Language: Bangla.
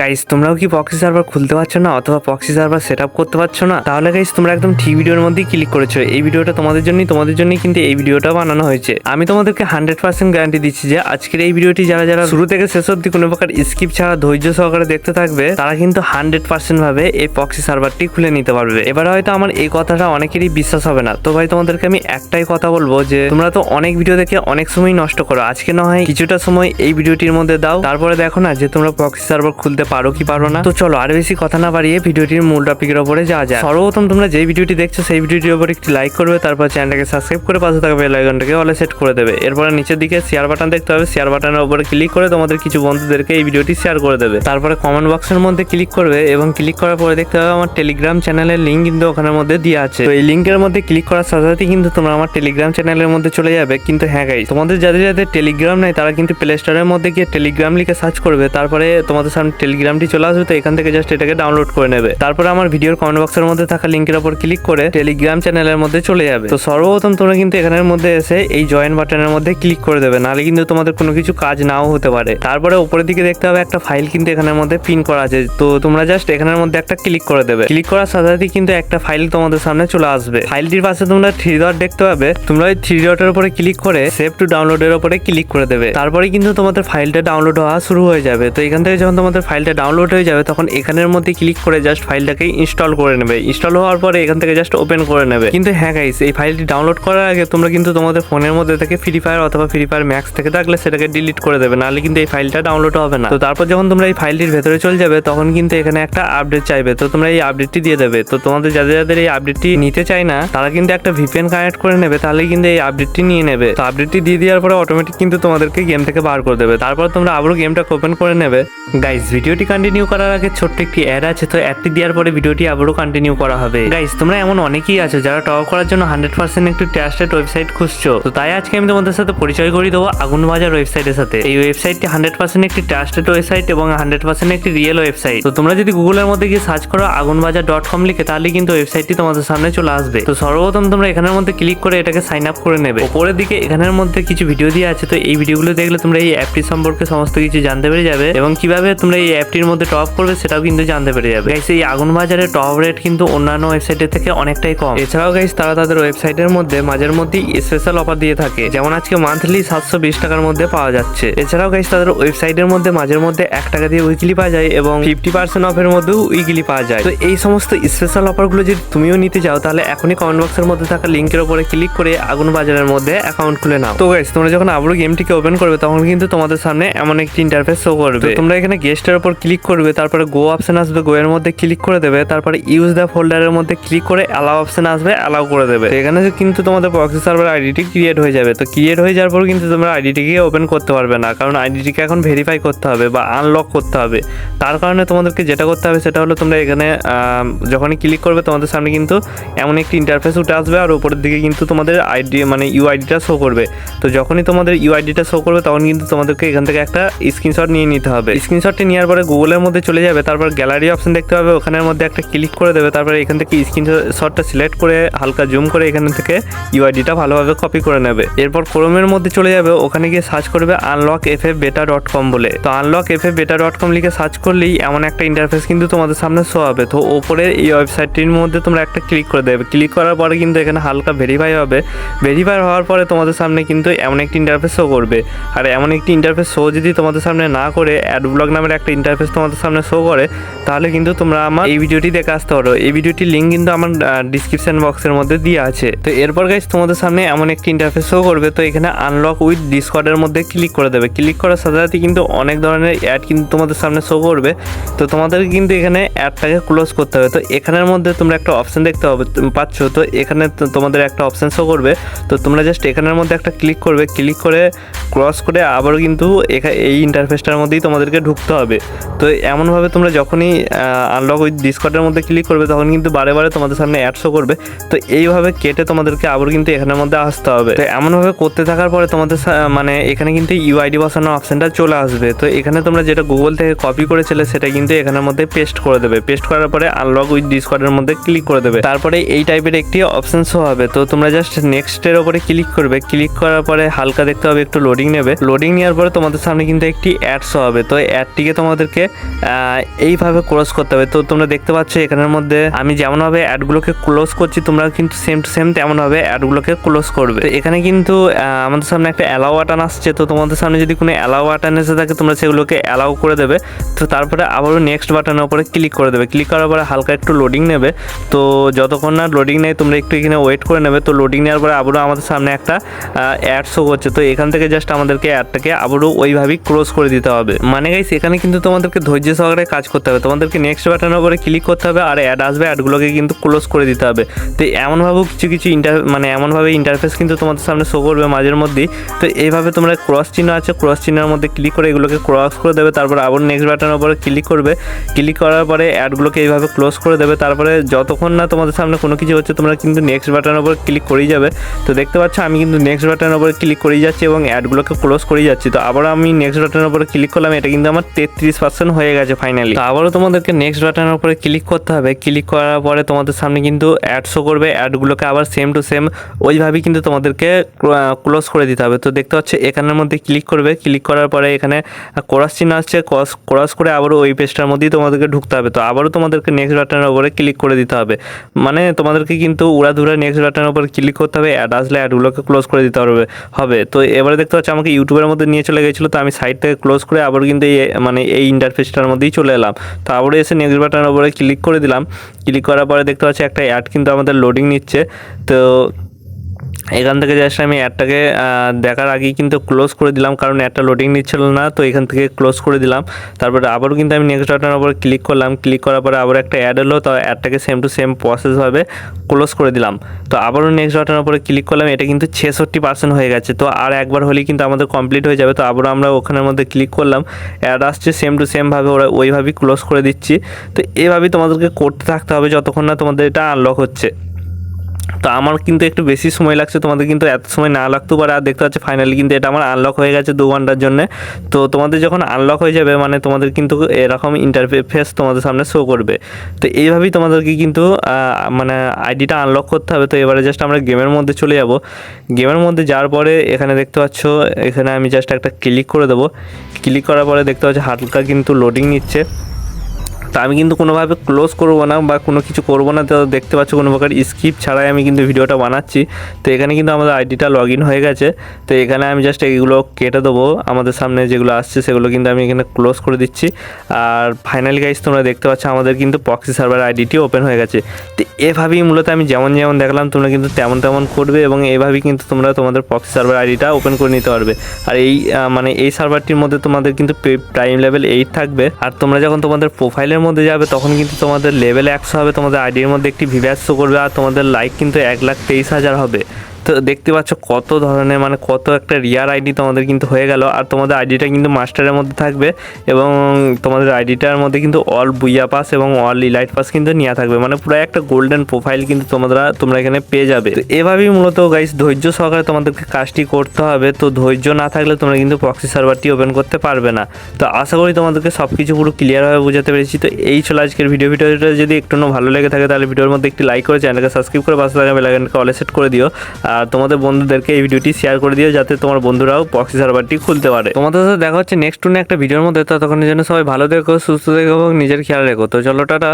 গাইস তোমরাও কি পক্সি সার্ভার খুলতে পারছ না অথবা পক্সি সার্ভার সেট করতে পারছ না? তাহলে গাইস তোমরা একদম ঠিক ভিডিওর মধ্যেই ক্লিক করেছ। এই ভিডিওটা তোমাদের জন্যই তোমাদের জন্যই কিন্তু এই ভিডিওটা বানানো হয়েছে। আমি তোমাদেরকে হান্ড্রেড পার্সেন্ট গ্যারান্টি দিচ্ছি যে আজকের এই ভিডিওটি যারা যারা শুরু থেকে শেষ অব্দি কোনো প্রকার স্কিপ ছাড়া ধৈর্য সহকারে দেখতে থাকবে, তারা কিন্তু হান্ড্রেড পার্সেন্ট ভাবে এই পক্সি সার্ভারটি খুলে নিতে পারবে। এবার হয়তো আমার এই কথাটা অনেকেরই বিশ্বাস হবে না। তো ভাই, তোমাদেরকে আমি একটাই কথা বলব যে, তোমরা তো অনেক ভিডিও দেখে অনেক সময় নষ্ট করো। আজকে না হয় কিছুটা সময় এই ভিডিওটির মধ্যে দাও। তারপরে দেখো না যে তোমরা পক্সি সার্ভার খুলতে পারো কি পারো না? তো চলো, আর বেশি কথা না বাড়িয়ে ভিডিওটির মূল টপিকের উপরে যাওয়া যায় সর্বপ্রথম তোমরা যে ভিডিওটি দেখছ, সেই ভিডিওটির উপর একটি লাইক করবে, তারপর চ্যানেলটাকে সাবস্ক্রাইব করে পাশে থাকা বেল আইকনটাকে অলে সেট করে দেবে। এরপরে নিচের দিকে শেয়ার বাটন দেখতে হবে শেয়ার বাটনের উপরে ক্লিক করে তোমাদের কিছু বন্ধুদেরকে এই ভিডিওটি শেয়ার করে দেবে। তারপরে কমেন্ট বক্সের মধ্যে ক্লিক করবে এবং ক্লিক করার পরে দেখতে হবে আমার টেলিগ্রাম চ্যানেলের লিঙ্ক কিন্তু ওখানের মধ্যে দেওয়া আছে। তো এই লিঙ্কের মধ্যে ক্লিক করার সাথে সাথেই কিন্তু তোমরা আমার টেলিগ্রাম চ্যানেলের মধ্যে চলে যাবে। কিন্তু হ্যাঁ গাইস তোমাদের যাদের যাদের টেলিগ্রাম নাই, তারা কিন্তু প্লে স্টোরের মধ্যে গিয়ে টেলিগ্রাম লিখে সার্চ করবে। তারপরে তোমাদের সামনে টেলিগ্রামটি চলে আসবে, তো এখান থেকে জাস্ট এটাকে ডাউনলোড করে নেবে। তারপরে আমার ভিডিওর কমেন্ট বক্সের মধ্যে থাকা লিঙ্কের উপর ক্লিক করে টেলিগ্রাম চ্যানেলের মধ্যে চলে যাবে। তো সর্বপ্রথম তোমরা কিন্তু এখানের মধ্যে এসে এই জয়েন বাটনের মধ্যে ক্লিক করে দেবে, নাহলে কিন্তু তোমাদের কোনো কিছু কাজ নাও হতে পারে। তারপরে উপরের দিকে দেখতে হবে একটা ফাইল কিন্তু এখানের মধ্যে পিন করা আছে, তো তোমরা জাস্ট এখানের মধ্যে একটা ক্লিক করে দেবে। ক্লিক করার সাথে সাথেই কিন্তু একটা ফাইল তোমাদের সামনে চলে আসবে। ফাইলটির পাশে তোমরা থ্রি ডট দেখতে পাবে, তোমরা ওই থ্রি ডটের উপরে ক্লিক করে সেভ টু ডাউনলোডের উপরে ক্লিক করে দেবে। তারপরে কিন্তু তোমাদের ফাইলটা ডাউনলোড হওয়া শুরু হয়ে যাবে। তো এখান থেকে যখন তোমাদের ফাইলটা ডাউনলোড হয়ে যাবে, তখন এখানের মধ্যে ক্লিক করে জাস্ট ফাইলটাকে ইনস্টল করে নেবে। ইনস্টল হওয়ার পরে এখান থেকে জাস্ট ওপেন করে নেবে। কিন্তু হ্যাঁ গাইস এই ফাইলটি ডাউনলোড করার আগে তোমরা কিন্তু তোমাদের ফোনের মধ্যে থেকে ফ্রি ফায়ার অথবা ফ্রি ফায়ার ম্যাক্স থেকে থাকলে সেটাকে ডিলিট করে দেবে, নাহলে কিন্তু এই ফাইলটা ডাউনলোড হবে না। তো তারপর যখন তোমরা এই ফাইলটির ভেতরে চলে যাবে, তখন কিন্তু এখানে একটা আপডেট চাইবে। তো তোমরা এই আপডেটটি দিয়ে দেবে। তো তোমাদের যাদের যাদের এই আপডেটটি নিতে চায় না, তারা কিন্তু একটা ভিপিএন কানেক্ট করে নেবে তাহলে কিন্তু এই আপডেটটি নিয়ে নেবে। তো আপডেটটি দিয়ে দেওয়ার পরে অটোমেটিক কিন্তু তোমাদেরকে গেম থেকে বার করে দেবে। তারপর তোমরা আবারও গেমটা ওপেন করে নেবে। গাইস ভিডিওটি কন্টিনিউ করার আগে ছোট্ট একটি অ্যাড আছে, তো অ্যাডটি দেওয়ার পরে ভিডিওটি আবারও কন্টিনিউ করা হবে। গাইস তোমরা এমন অনেকেই আছো যারা টপ করার জন্য হান্ড্রেড পার্সেন্ট একটি ট্রাস্টেড ওয়েবসাইট খুঁজছো। তো তাই আজকে আমি তোমাদের সাথে পরিচয় করিয়ে দেবো আগুন বাজার ওয়েবসাইটের সাথে। এই ওয়েবসাইটটি হান্ড্রেড পার্সেন্ট একটি ট্রাস্টেড ওয়েবসাইট এবং হান্ড্রেড পার্সেন্ট একটি রিয়েল ওয়েবসাইট তো তোমরা যদি গুগলের মধ্যে গিয়ে সার্চ করো আগুন বাজার ডট কম লিখে, তাহলে কিন্তু ওয়েবসাইটটি তোমাদের সামনে চলে আসবে। তো সর্বপ্রথম তোমরা এখানের মধ্যে ক্লিক করে এটাকে সাইন আপ করে নেবে। উপরের দিকে এখানের মধ্যে কিছু ভিডিও দিয়ে আছে, তো এই ভিডিওগুলো দেখলে তোমরা এই অ্যাপটি সম্পর্কে সমস্ত কিছু জানতে পেরে যাবে এবং কীভাবে তোমরা এই অ্যাপটির মধ্যে টপ করবে, সেটাও কিন্তু জানতে পেরে যাবে। গাইস এই আগুন বাজারের টপ রেট কিন্তু অন্যান্য ওয়েবসাইটের থেকে অনেকটাই কম। এছাড়াও গাইস তারা তাদের ওয়েবসাইটের মধ্যে, মাঝের মধ্যেই স্পেশাল অফার দিয়ে থাকে। যেমন আজকে মান্থলি সাতশো বিশ টাকার মধ্যে পাওয়া যাচ্ছে। এছাড়াও গাইস তাদের ওয়েবসাইটের মধ্যে, মাঝের মধ্যে এক টাকা দিয়ে উইকলি পাওয়া যায় এবং ফিফটি পার্সেন্ট অফের মধ্যেও উইকলি পাওয়া যায়। তো এই সমস্ত স্পেশাল অফারগুলো যদি তুমিও নিতে চাও, তাহলে এখনই কমেন্ট বক্সের মধ্যে থাকা লিঙ্কের উপরে ক্লিক করে আগুন বাজারের মধ্যে অ্যাকাউন্ট খুলে নাও। তো গাইস তোমরা যখন আবারও গেমটিকে ওপেন করবে, তখন কিন্তু তোমাদের সামনে এমন একটি ইন্টারফেস শো করবে। তোমরা এখানে গেস্টের উপর ক্লিক করবে, তারপরে গো অপশন আসবে গো এর মধ্যে ক্লিক করে দেবে, তারপরে ইউজ দ্য ফোল্ডারের মধ্যে ক্লিক করে অ্যালাউ অপশন আসবে অ্যালাউ করে দেবে। এখানে কিন্তু তোমাদের প্রক্সি সার্ভার আইডিটি ক্রিয়েট হয়ে যাবে। তো ক্রিয়েট হয়ে যাওয়ার পর কিন্তু তোমরা আইডিটিকে ওপেন করতে পারবে না, কারণ আইডিটিকে এখন ভেরিফাই করতে হবে বা আনলক করতে হবে। তার কারণে তোমাদেরকে যেটা করতে হবে সেটা হলো তোমরা এখানে যখনই ক্লিক করবে তোমাদের সামনে কিন্তু এমন একটি ইন্টারফেস উঠে আসবে আর উপরের দিকে কিন্তু তোমাদের আইডি মানে ইউআইডিটা শো করবে। তো যখনই তোমাদের ইউআইডিটা শো করবে তখন কিন্তু তোমাদেরকে এখান থেকে একটা স্ক্রিনশট নিয়ে নিতে হবে। স্ক্রিনশটটি নেওয়ার পরে গুগলের মধ্যে চলে যাবে, তারপর গ্যালারি অপশন দেখতে পাবে, ওখানের মধ্যে একটা ক্লিক করে দেবে, তারপরে এখান থেকে স্ক্রিনশটটা সিলেক্ট করে হালকা জুম করে এখান থেকে ইউআইডিটা ভালোভাবে কপি করে নেবে। এরপর ক্রোমের মধ্যে চলে যাবে, ওখানে গিয়ে সার্চ করবে unlock F F beta dot com বলে। তো unlock F F beta dot com লিখে সার্চ করলেই এমন একটা ইন্টারফেস কিন্তু তোমাদের সামনে শো হবে। তো ওপরে এই ওয়েবসাইটটির মধ্যে তোমরা একটা ক্লিক করে দেবে। ক্লিক করার পরে কিন্তু এখানে হালকা ভেরিফাই হবে। ভেরিফাই হওয়ার পরে তোমাদের সামনে কিন্তু এমন একটি ইন্টারফেস শো করবে। আর এমন একটি ইন্টারফেস শো যদি তোমাদের সামনে না করে অ্যাড ব্লগ নামের একটা ইন্টারফেস তোমাদের সামনে শো করে, তাহলে কিন্তু তোমরা আমার এই ভিডিওটি দেখে আসতে পারো। এই ভিডিওটির লিঙ্ক কিন্তু আমার ডিসক্রিপশন বক্সের মধ্যে দিয়ে আছে। তো এরপর গাইজ তোমাদের সামনে এমন একটি ইন্টারফেস শো করবে। তো এখানে আনলক উইথ ডিসকর্ডের মধ্যে ক্লিক করে দেবে। ক্লিক করার সাথে সাথে কিন্তু অনেক ধরনের অ্যাড কিন্তু তোমাদের সামনে শো করবে। তো তোমাদের কিন্তু এখানে অ্যাডটাকে ক্লোজ করতে হবে। তো এখানের মধ্যে তোমরা একটা অপশন দেখতে হবে পাচ্ছ। তো এখানে তোমাদের একটা অপশন শো করবে। তো তোমরা জাস্ট এখানের মধ্যে একটা ক্লিক করবে। ক্লিক করে ক্রস করে আবারও কিন্তু এই ইন্টারফেসটার মধ্যেই তোমাদেরকে ঢুকতে হবে। তো এমনভাবে তোমরা যখনই আনলক উইথ ডিসকর্ডের মধ্যে ক্লিক করবে, তখন কিন্তু বারে বারে তোমাদের সামনে অ্যাড শো করবে। তো এইভাবে কেটে তোমাদেরকে আবার কিন্তু এখানের মধ্যে আসতে হবে। তো এমনভাবে করতে থাকার পরে তোমাদের মানে এখানে কিন্তু ইউআইডি বসানোর অপশনটা চলে আসবে। তো এখানে তোমরা যেটা গুগল থেকে কপি করেছিলে, সেটা কিন্তু এখানের মধ্যে পেস্ট করে দেবে। পেস্ট করার পরে আনলক উইথ ডিসকর্ডের মধ্যে ক্লিক করে দেবে। তারপরে এই টাইপের একটি অপশন শো হবে। তো তোমরা জাস্ট নেক্সটের ওপরে ক্লিক করবে। ক্লিক করার পরে হালকা দেখতে হবে একটু লোডিং নেবে। লোডিং নেওয়ার পরে তোমাদের সামনে কিন্তু একটি অ্যাড শো হবে। তো অ্যাডটিকে তোমাদেরকে এইভাবে ক্লোজ করতে হবে। তো তোমরা দেখতে পাচ্ছ এখানের মধ্যে আমি যেমনভাবে অ্যাডগুলোকে ক্লোজ করছি, তোমরা কিন্তু সেম টু সেম তেমনভাবে অ্যাডগুলোকে ক্লোজ করবে। তো এখানে কিন্তু আমাদের সামনে একটা অ্যালাউ বাটন আসছে। তো তোমাদের সামনে যদি কোনো অ্যালাউ বাটন এসে থাকে, তোমরা সেগুলোকে অ্যালাউ করে দেবে। তো তারপরে আবারও নেক্সট বাটনের উপরে ক্লিক করে দেবে। ক্লিক করার পরে হালকা একটু লোডিং নেবে। তো যতক্ষণ না লোডিং নেয় তোমরা একটু এখানে ওয়েট করে নেবে। তো লোডিং নেওয়ার পরে আবারও আমাদের সামনে একটা অ্যাড শো করছে তো এখান থেকে জাস্ট আমাদেরকে অ্যাডটাকে আবারও ওইভাবেই ক্লোজ করে দিতে হবে। মানে গাইস এখানে কিন্তু তোমাদেরকে ধৈর্য সহকারে কাজ করতে হবে। তোমাদেরকে নেক্সট বাটনের উপরে ক্লিক করতে হবে আর অ্যাড আসবে অ্যাডগুলোকে কিন্তু ক্লোজ করে দিতে হবে। তো এমনভাবেও কিছু কিছু ইন্টার মানে এমনভাবে ইন্টারফেস কিন্তু তোমাদের সামনে শো করবে মাঝের মধ্যেই। তো এইভাবে তোমরা ক্রস চিহ্ন আছে ক্রস চিহ্নের মধ্যে ক্লিক করে এগুলোকে ক্রস করে দেবে। তারপর আবার নেক্সট বাটনের উপরে ক্লিক করবে। ক্লিক করার পরে অ্যাডগুলোকে এইভাবে ক্লোজ করে দেবে। তারপরে যতক্ষণ না তোমাদের সামনে কোনো কিছু হচ্ছে, তোমরা কিন্তু নেক্সট বাটনের উপর ক্লিক করেই যাবে। তো দেখতে পাচ্ছ, আমি কিন্তু নেক্সট বাটনের উপরে ক্লিক করেই যাচ্ছি এবং অ্যাডগুলোকে ক্লোজ করে যাচ্ছি। তো আবার আমি নেক্সট বাটনের উপরে ক্লিক করলাম, এটা কিন্তু আমার তেত্রিশ পার্সেন্ট হয়ে গেছে ফাইনালি আবারও তোমাদেরকে নেক্সট বাটনের উপরে ক্লিক করতে হবে। ক্লিক করার পরে তোমাদের সামনে কিন্তু অ্যাড শো করবে। অ্যাডগুলোকে আবার সেম টু সেম ওইভাবেই কিন্তু তোমাদেরকে ক্লোজ করে দিতে হবে। তো দেখতে পাচ্ছ, এখানের মধ্যে ক্লিক করবে। ক্লিক করার পরে এখানে ক্রস চিহ্ন আসছে। ক্রস ক্রস করে আবারও ওই পেজটার মধ্যেই তোমাদেরকে ঢুকতে হবে। তো আবারও তোমাদেরকে নেক্সট বাটনের উপরে ক্লিক করে দিতে হবে। মানে তোমাদেরকে কিন্তু উড়াধুরা নেক্সট বাটনের উপর ক্লিক করতে হবে। অ্যাড আসলে অ্যাডগুলোকে ক্লোজ করে দিতে হবে। হবে। তো এবারে দেখতে পাচ্ছি আমাকে ইউটিউবের মধ্যে নিয়ে চলে গেছিল, তো আমি সাইড থেকে ক্লোজ করে আবার কিন্তু এই মানে এই ইন্টারফেসটার মধ্যেই চলে এলাম। তো আবার এসে নেক্সট বাটনের উপরে ক্লিক করে দিলাম। ক্লিক করার পরে দেখতে পাচ্ছি একটা অ্যাড কিন্তু আমাদের লোডিং নিচ্ছে। তো এখান থেকে জাস্ট আমি অ্যাডটাকে দেখার আগেই কিন্তু ক্লোজ করে দিলাম, কারণ অ্যাডটা লোডিং নিচ্ছিল না, তো এখান থেকে ক্লোজ করে দিলাম। তারপরে আবারও কিন্তু আমি নেক্সট বাটনের উপর ক্লিক করলাম ক্লিক করার পরে আবার একটা অ্যাড এলো, তো অ্যাডটাকে সেম টু সেম প্রসেসভাবে ক্লোজ করে দিলাম। তো আবারও নেক্সট বাটনের উপরে ক্লিক করলাম, এটা কিন্তু ছেষট্টি পার্সেন্ট হয়ে গেছে, তো আর একবার হলেই কিন্তু আমাদের কমপ্লিট হয়ে যাবে, তো আবারও আমরা ওখানের মধ্যে ক্লিক করলাম অ্যাড আসছে সেম টু সেমভাবে ওরা ওইভাবেই ক্লোজ করে দিচ্ছি। তো এভাবেই তোমাদেরকে করতে থাকতে হবে, যতক্ষণ না তোমাদের এটা আনলক হচ্ছে। তো আমার কিন্তু একটু বেশি সময় লাগছে, তোমাদের কিন্তু এত সময় না লাগতেও পারে। আর দেখতে পাচ্ছি ফাইনালি কিন্তু এটা আমার আনলক হয়ে গেছে দু ঘণ্টার জন্য। তো তোমাদের যখন আনলক হয়ে যাবে মানে তোমাদের কিন্তু এরকম ইন্টারফেস তোমাদের সামনে শো করবে। তো এইভাবেই তোমাদেরকে কিন্তু মানে আইডিটা আনলক করতে হবে। তো এবারে জাস্ট আমরা গেমের মধ্যে চলে যাব। গেমের মধ্যে যাওয়ার পরে এখানে দেখতে পাচ্ছ, এখানে আমি জাস্ট একটা ক্লিক করে দেবো। ক্লিক করার পরে দেখতে পাচ্ছ, হালকা কিন্তু লোডিং নিচ্ছে। তো আমি কিন্তু কোনোভাবে ক্লোজ করব না বা কোনো কিছু করব না। তো দেখতে পাচ্ছ কোনো প্রকার স্কিপ ছাড়াই আমি কিন্তু ভিডিওটা বানাচ্ছি। তো এখানে কিন্তু আমাদের আইডিটা লগ ইন হয়ে গেছে। তো এখানে আমি জাস্ট এইগুলো কেটে দেবো। আমাদের সামনে যেগুলো আসছে সেগুলো কিন্তু আমি এখানে ক্লোজ করে দিচ্ছি। আর ফাইনালি গাইজ তোমরা দেখতে পাচ্ছ আমাদের কিন্তু পক্সি সার্ভার আইডিটি ওপেন হয়ে গেছে। তো এভাবেই মূলত আমি যেমন যেমন দেখলাম, তোমরা কিন্তু তেমন তেমন করবে এবং এইভাবেই কিন্তু তোমরা তোমাদের পক্সি সার্ভার আইডিটা ওপেন করে নিতে পারবে। আর এই মানে এই সার্ভারটির মধ্যে তোমাদের কিন্তু প্রাইম লেভেল এইট থাকবে। আর তোমরা যখন তোমাদের প্রোফাইলের মধ্যে যাবে, তখন কিন্তু তোমাদের লেভেল একশো হবে, তোমাদের আইডির মধ্যে একটি ভিভ্যাস শো করবে, আর তোমাদের লাইক কিন্তু এক লাখ তেইশ হাজার হবে। তো দেখতে পাচ্ছ কত ধরনের মানে কত একটা রিয়ার আইডি তোমাদের কিন্তু হয়ে গেল। আর তোমাদের আইডিটা কিন্তু মাস্টারের মধ্যে থাকবে এবং তোমাদের আইডিটার মধ্যে কিন্তু অল বুইয়া পাস এবং অল ইলাইট পাস কিন্তু নেওয়া থাকবে। মানে পুরো একটা গোল্ডেন প্রোফাইল কিন্তু তোমরা তোমরা এখানে পেয়ে যাবে। এভাবেই মূলত গাইস ধৈর্য সহকারে তোমাদেরকে কাজটি করতে হবে। তো ধৈর্য না থাকলে তোমরা কিন্তু প্রক্সি সার্ভারটি ওপেন করতে পারবে না। তো আশা করি তোমাদেরকে সব কিছু পুরো ক্লিয়ারভাবে বোঝাতে পেরেছি। তো এই ছিল আজকের ভিডিও ভিডিওটা যদি একটু ভালো লেগে থাকে তাহলে ভিডিওর মধ্যে একটি লাইক করে চ্যানেলকে সাবস্ক্রাইব করে পাশে থাকা বেলাইকনকে অলে সেট করে দিও। আর তোমাদের বন্ধুদেরকে এই ভিডিওটি শেয়ার করে দিও যাতে তোমার বন্ধুরাও প্রক্সি সার্ভারটি খুলতে পারে। তোমাদের সাথে দেখা হচ্ছে নেক্সট টুনে একটা ভিডিওর মধ্যে। ততক্ষণের জন্য সবাই ভালো দেখো সুস্থ দেখো এবং নিজের খেয়াল রেখো। তো চলো, টাটা।